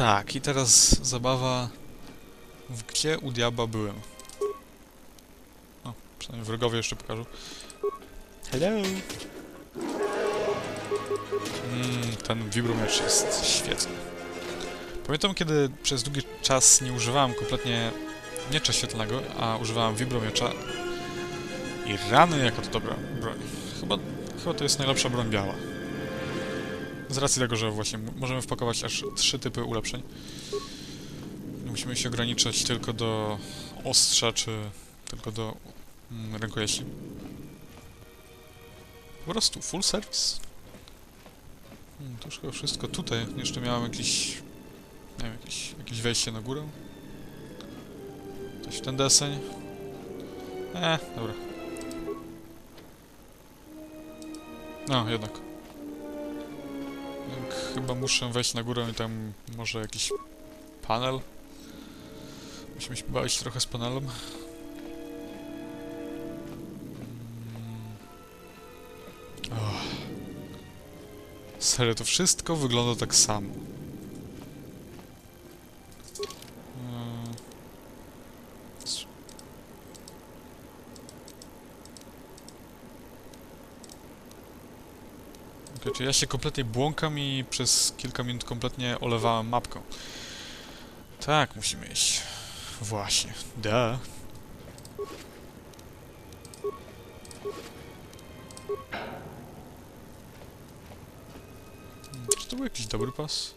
Tak, i teraz zabawa w gdzie u diabła byłem. O, przynajmniej wrogowie jeszcze pokażą. Hello! Mm, ten vibromiecz jest świetny. Pamiętam, kiedy przez długi czas nie używałem kompletnie miecza świetlnego, a używałem vibromiecza i rany jako to dobra broń. Chyba, chyba to jest najlepsza broń biała. Z racji tego, że właśnie możemy wpakować aż trzy typy ulepszeń. Nie musimy się ograniczać tylko do ostrza, czy tylko do mm, rękojeści. Po prostu full service. Hmm, to już chyba wszystko. Tutaj jeszcze miałem jakiś... Nie wiem, jakieś, jakieś wejście na górę. Coś w ten deseń. E, dobra. No, jednak. Chyba muszę wejść na górę i tam może jakiś panel. Musimy się bawić trochę z panelem. Och. Serio, to wszystko wygląda tak samo. Ja się kompletnie błąkam i przez kilka minut kompletnie olewałem mapką. Tak, musimy iść. Właśnie. Da. Czy to był jakiś dobry pas?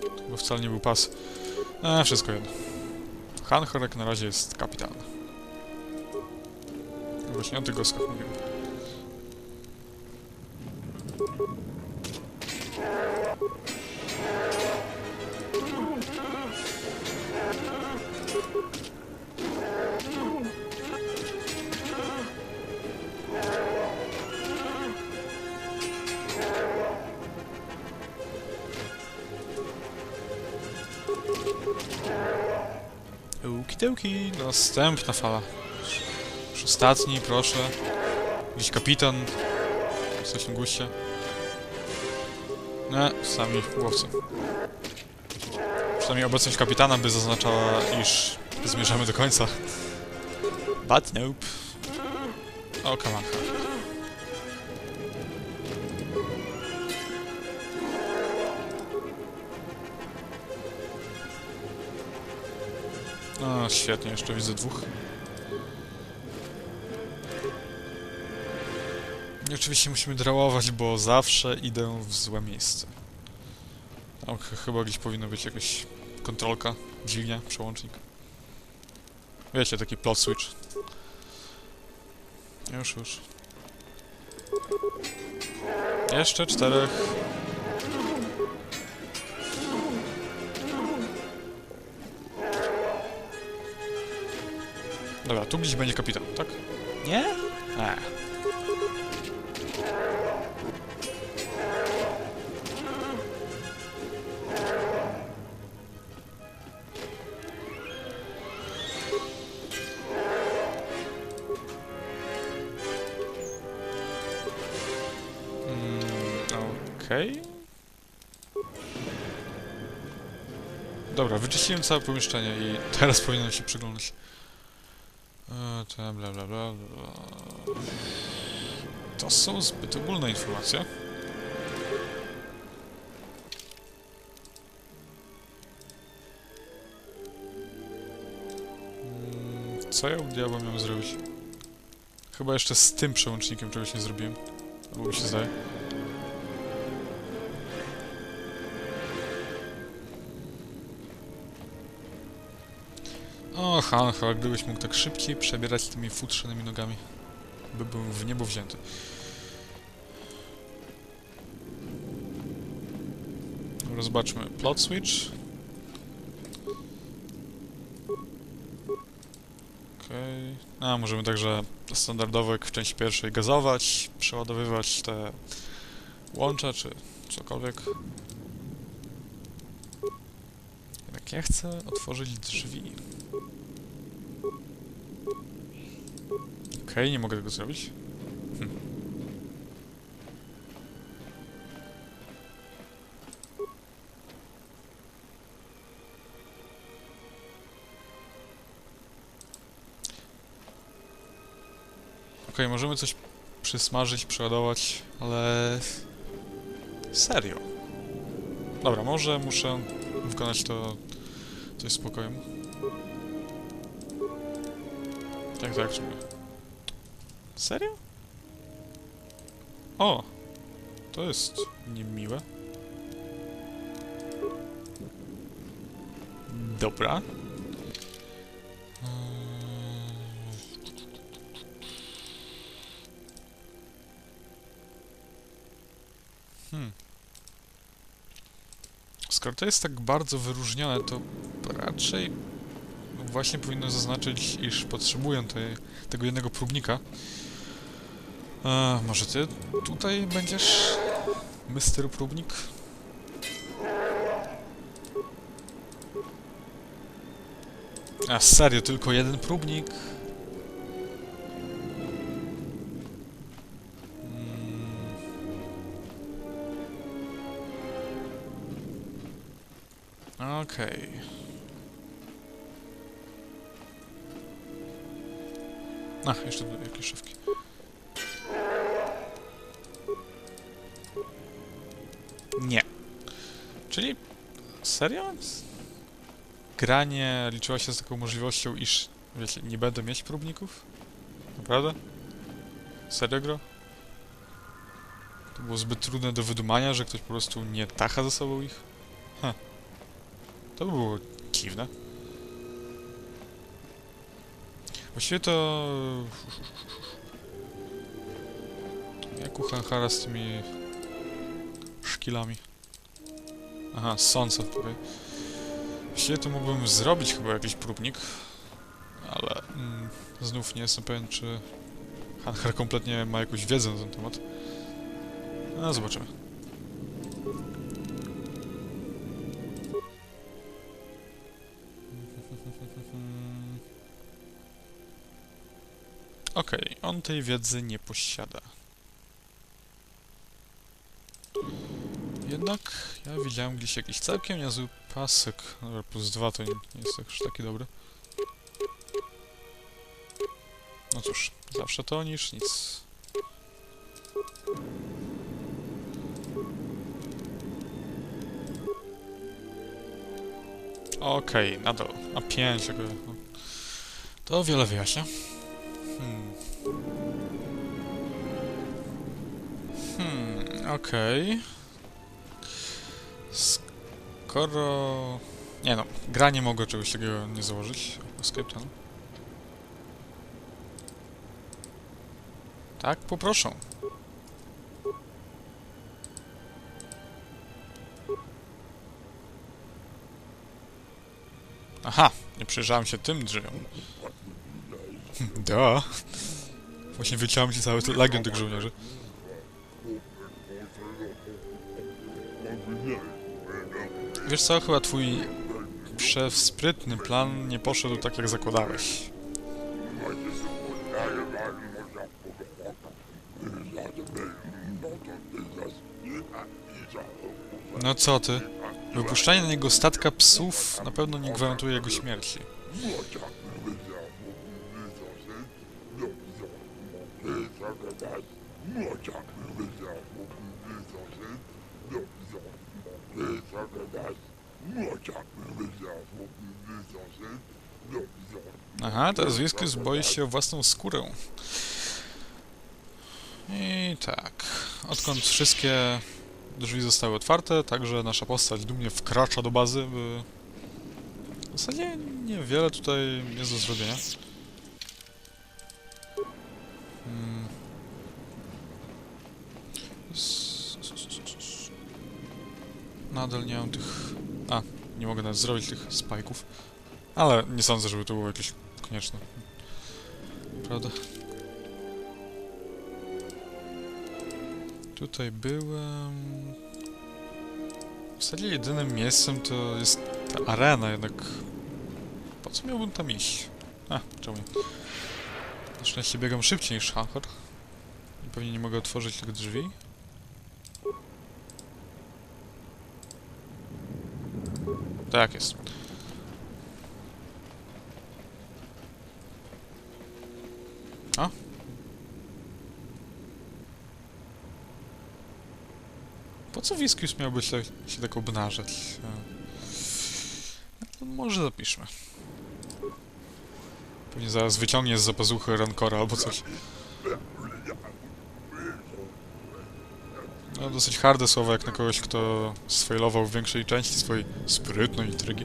To chyba wcale nie był pas. E, wszystko jedno. Hanchorek na razie jest kapitalny. Właśnie o tych goskach mówiłem. Ukidełki, następna fala. Ostatni, proszę. Jakiś kapitan. Coś na guście. Nie, sami łowcy. Przynajmniej obecność kapitana by zaznaczała, iż zmierzamy do końca. But nope. O, kamancha. O, świetnie, jeszcze widzę dwóch. I oczywiście musimy drałować, bo zawsze idę w złe miejsce. Tam ch chyba gdzieś powinno być jakaś kontrolka, dźwignia, przełącznik. Wiecie, taki plot switch. Już, już. Jeszcze czterech. Dobra, tu gdzieś będzie kapitan, tak? Nie? Eee. Okej. Dobra, wyczyściłem całe pomieszczenie i teraz powinienem się przyglądać. E, bla bla bla bla. To są zbyt ogólne informacje. Mm, Co ja u diabła miałem zrobić? Chyba jeszcze z tym przełącznikiem czegoś nie zrobiłem. Albo mi się zdaje. O, Hanho, gdybyś mógł tak szybciej przebierać tymi futrzanymi nogami. By był w niebo wzięty. Dobra, Zobaczmy. Plot switch. Okej. A, możemy także standardowo jak w części pierwszej gazować, przeładowywać te łącza, czy cokolwiek. Jednak ja chcę otworzyć drzwi. okay, nie mogę tego zrobić. Hm. Okej, okay, możemy coś przysmażyć, przeładować, ale... Serio? Dobra, może muszę wykonać to coś spokojem. Tak, tak, w. Serio? O! To jest niemiłe. Dobra. Hmm. Skoro to jest tak bardzo wyróżnione, to raczej właśnie powinno zaznaczyć, iż potrzebuję tej, tego jednego próbnika. A, może ty tutaj będziesz, Mr. Próbnik? A serio, tylko jeden próbnik? Mm. Okej. Ach, jeszcze jakieś szafki. Czyli... Serio? Granie liczyła się z taką możliwością, iż... Wiecie, nie będę mieć próbników? Naprawdę? Serio, gro? To było zbyt trudne do wydumania, że ktoś po prostu nie tacha ze sobą ich? Hm. To by było dziwne. Właściwie to... Jak u Hanhara z tymi... szkilami. Aha, sące tutaj. Właściwie to mógłbym zrobić chyba jakiś próbnik, ale mm, znów nie jestem pewien, czy Hanhar kompletnie ma jakąś wiedzę na ten temat. No, zobaczymy. Okej, on tej wiedzy nie posiada. Jednak ja widziałem gdzieś jakiś całkiem niezły pasek. Dobra, plus dwa to nie, jest już taki dobry. No cóż, zawsze to niż nic. Okej, na dół. A pięć jakby. no. To wiele wyjaśnia. Hmm. Hmm, okej. Skoro... Nie no, gra nie mogła czegoś takiego nie założyć. Escape ten. Tak, poproszę. Aha, nie przyjrzałem się tym drzwiom. Da. Właśnie wyciąłem ci cały legion tych żołnierzy. Wiesz co, chyba twój przesprytny plan nie poszedł tak jak zakładałeś. No co ty? Wypuszczanie na niego statka psów na pewno nie gwarantuje jego śmierci. Aha, teraz Whiskus boi się o własną skórę. I tak. Odkąd wszystkie drzwi zostały otwarte, także nasza postać dumnie wkracza do bazy, by... W zasadzie niewiele tutaj jest do zrobienia. Hmm. Nadal nie mam tych... A, nie mogę nawet zrobić tych spajków. Ale nie sądzę, żeby to było jakieś konieczne. Prawda? Tutaj byłem... W zasadzie jedynym miejscem to jest ta arena, jednak... Po co miałbym tam iść? A, czemu nie? Na szczęście biegam szybciej niż Hanhor. I pewnie nie mogę otworzyć tych drzwi. Tak jest. A? Po co Wiskius miałby się, się tak obnażać? E, no może zapiszmy. Pewnie zaraz wyciągnie z zapazuchy rankora albo coś. No, dosyć harde słowa jak na kogoś, kto sfailował w większej części swojej sprytnej intrygi.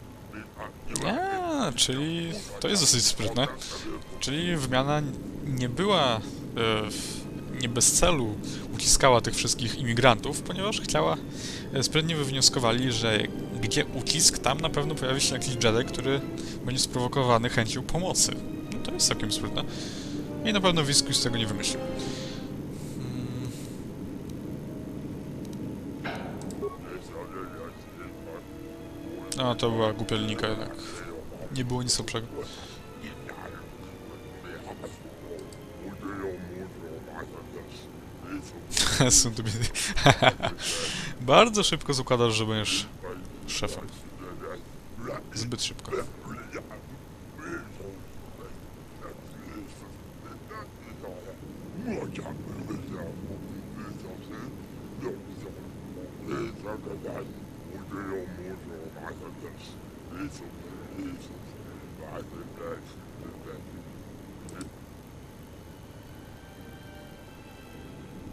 czyli to jest dosyć sprytne. Czyli wymiana nie była, e, nie bez celu uciskała tych wszystkich imigrantów, ponieważ chciała, e, sprytnie wywnioskowali, że gdzie ucisk, tam na pewno pojawi się jakiś Jedi, który będzie sprowokowany chęcią pomocy. No to jest całkiem sprytne. I na pewno Viscus tego nie wymyślił. No, to była głupia linijka jednak. Nie było nic lepszego. Bardzo szybko zakładasz, że będziesz szefem. Zbyt szybko.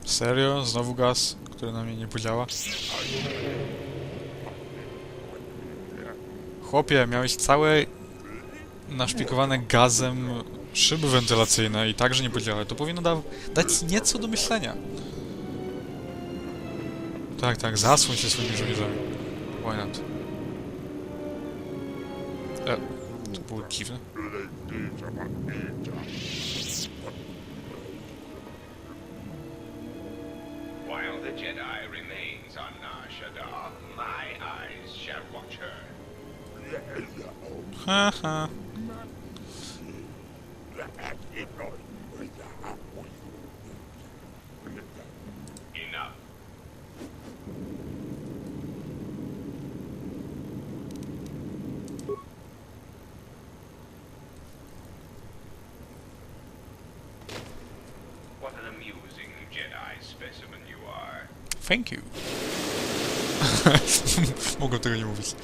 Serio? Znowu gaz, który na mnie nie podziała? Chłopie, miałeś całe naszpikowane gazem szyby wentylacyjne i także nie podziałały. To powinno da dać nieco do myślenia. Tak, tak, zasłoń się swoimi żołnierzami. Why not? E, to dziwne. While the Jedi remains on Nar Shaddaa, my eyes shall watch her. Ha, ha. Thank you. Mogłem tego nie mówić.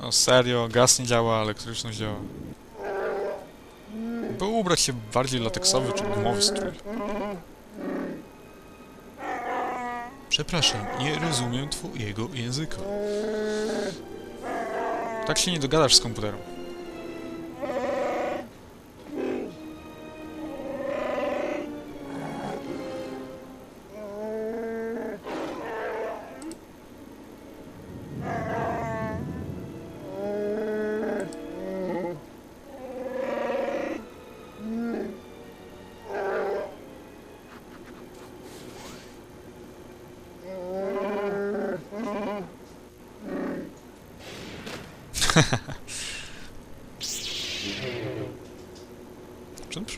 No serio, gaz nie działa, elektryczność działa. By ubrać się bardziej lateksowy czy gumowy strój. Przepraszam, nie rozumiem twojego języka. Tak się nie dogadasz z komputerem.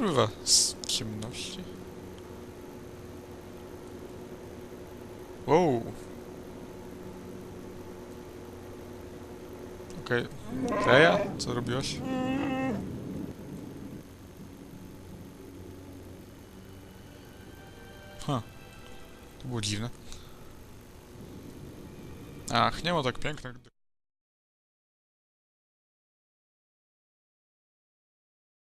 Przybywa z ciemności? Wow. Okej. Okay. Leja? Co robiłaś? Ha. To było dziwne. Ach, nie ma tak pięknych...